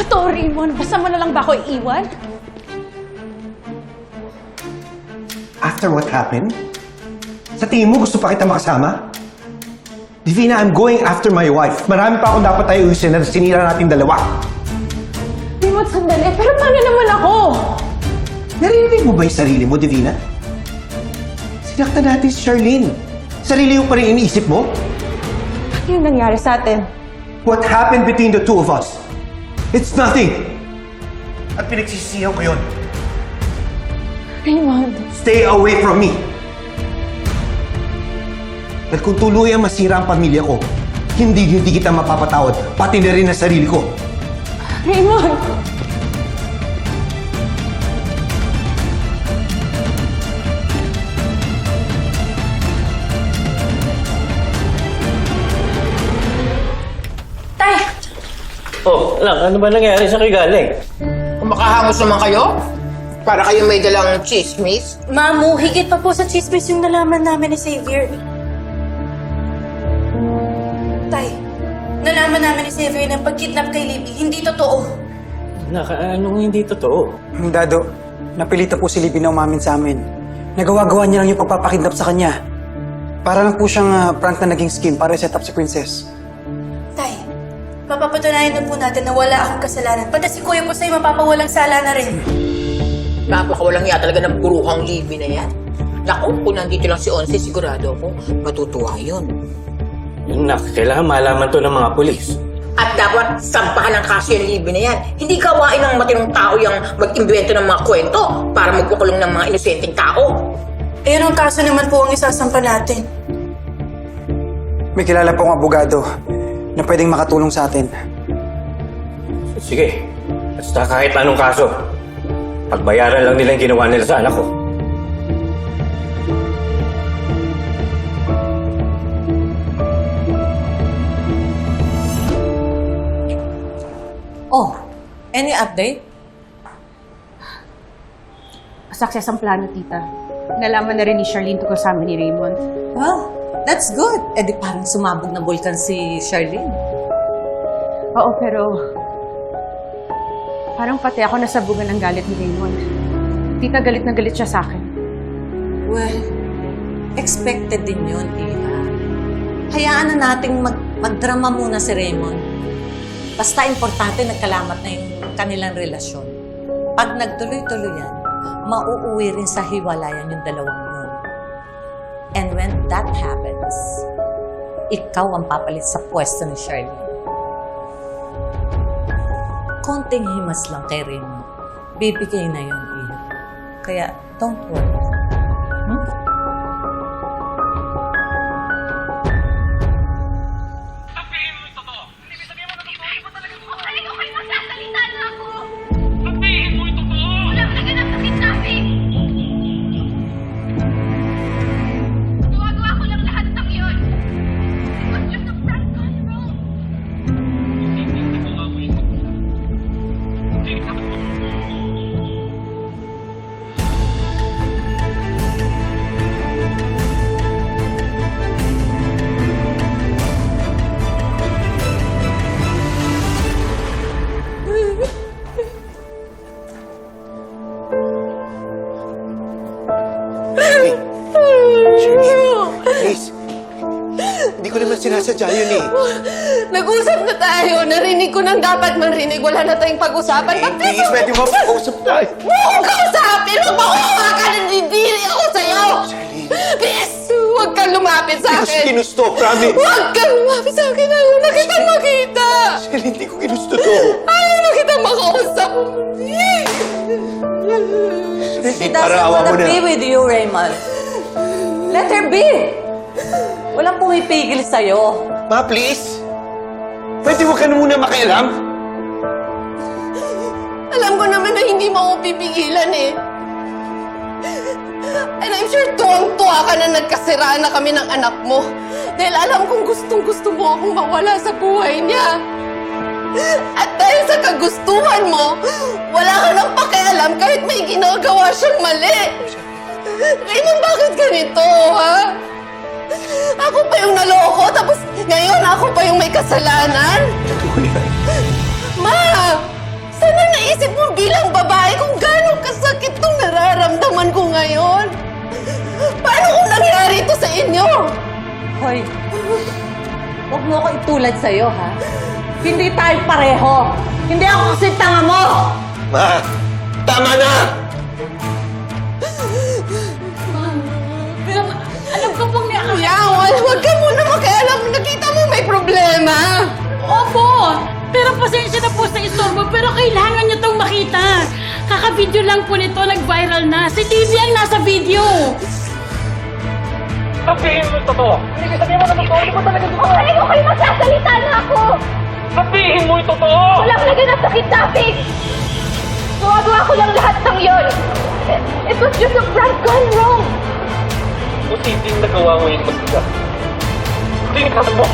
ba to, Raymond? Basta mo na lang ba ako iiwan? After what happened? Sa tingin mo gusto pa kita makasama? Divina, I'm going after my wife. Marami pa akong dapat tayo ayusin na sinira natin dalawa. Raymond, sandali. Pero paano naman ako? Narinig mo ba yung sarili mo, Divina? Sinaktan natin si Charlene. Sarili mo pa rin iniisip mo? Ano yung nangyari sa atin? What happened between the two of us? It's nothing. At pinagsisisihan ko yun. Raymond, Stay away from me. Dahil kung tuluyang masira ang pamilya ko, hindi hindi kita mapapatawad, pati na rin ang sarili ko. Raymond! Oh, lang, ano ba nangyari sa kayo galing? Kung makahangos naman kayo, para kayo may dalang chismis. Mamu, higit pa po sa chismis yung nalaman namin ni Xavier. Tay, nalaman namin ni Xavier na pagkidnap kay Libby, hindi totoo. Nak, anong hindi totoo? Dado, napilitan po si Libby na umamin sa amin. Nagawa-gawa niya lang yung pagpapakidnap sa kanya. Para lang po siyang ah, prank na naging scheme para set up si Princess. Mapapatunayan na po natin na wala akong kasalanan. Pati si Kuya po sa'yo mapapawalang sala na rin. Napakawalang iya talaga ng buruhang Libby na yan. Naku, kung nandito lang si Onse, sigurado ako, matutuwa yun. Nak, kailangan malaman to ng mga pulis. At dapat sampahan ng kaso yung Libby na yan. Hindi gawain ng matinong tao yung mag-imbento ng mga kwento para magkukulong ng mga inosenteng tao. Ayun ang kaso naman po ang isasampa natin. May kilala po akong abogado na pwedeng makatulong sa atin. Sige, basta kahit anong kaso, pagbayaran lang nila yung ginawa nila sa anak ko. Oh, any update? Success ang plano, tita. Nalaman na rin ni Charlene tungkol sa amin ni Raymond. Well, that's good. Eh di parang sumabog na bulkan si Charlene. Oo, pero... Parang pati ako nasabugan ng galit ni Raymond. Tita, galit na galit siya sa akin. Well, expected din yun, Iha. Hayaan na nating mag magdrama muna si Raymond. Basta importante nagkalamat na yung kanilang relasyon. Pag nagtuloy-tuloy yan, mauuwi rin sa hiwalayan yung dalawang. And when that happens, ikaw ang papalit sa pwesto ni Charlene. Konting himas lang kay Raymond. Bibigay na yun, Iha. Kaya, don't worry. Hmm? Sinasadya yun eh. Nag-usap na tayo. Narinig ko nang dapat marinig. Wala na tayong pag-usapan. Eh, But please, pwede mo mag-usap tayo. Huwag kong kausapin! Huwag mo hawakan! Nandidiri ako sa'yo! Please! Huwag kang lumapit sa Hindi ko siya akin! ginusto, promise. Huwag kang lumapit sa akin! Ayaw na kitang makita! Shell, hindi ko ginusto to. Ayaw na kitang makausap! Hindi, She para doesn't awa mo wanna na. be with you, Raymond. Let her be. Walang pumipigil sa'yo. Ma, please. Pwede mo ka na muna makialam? Alam ko naman na hindi mo ako pipigilan eh. And I'm sure tuwang-tuwa ka na nagkasiraan na kami ng anak mo. Dahil alam kong gustong-gusto mo akong mawala sa buhay niya. At dahil sa kagustuhan mo, wala ka nang pakialam kahit may ginagawa siyang mali. Raymond, bakit ganito, ha? Ako pa yung naloko, tapos ngayon ako pa yung may kasalanan? Ma! naisip mo bilang babae kung gano'ng kasakit tong nararamdaman ko ngayon? Paano kung nangyari ito sa inyo? Hoy, huwag mo ako itulad sa'yo, ha? Hindi tayo pareho. Hindi ako kasi tanga mo. Ma! Tama na! Problema. Opo! Pero pasensya na po sa istorbo, pero kailangan niyo tong makita. Kaka-video lang po nito, nag-viral na. Si TV ang nasa video. Sabihin mo yung totoo! Hindi sabihin mo na totoo! Hindi mo talaga totoo! Okay, okay, magsasalita na ako! Sabihin mo yung totoo! Walang naganap sa kidnapping! Gumagawa ko lang lahat ng yon. It, it was just a prank gone wrong. Kung hindi nagawa mo yung magsiga, hindi ka mo!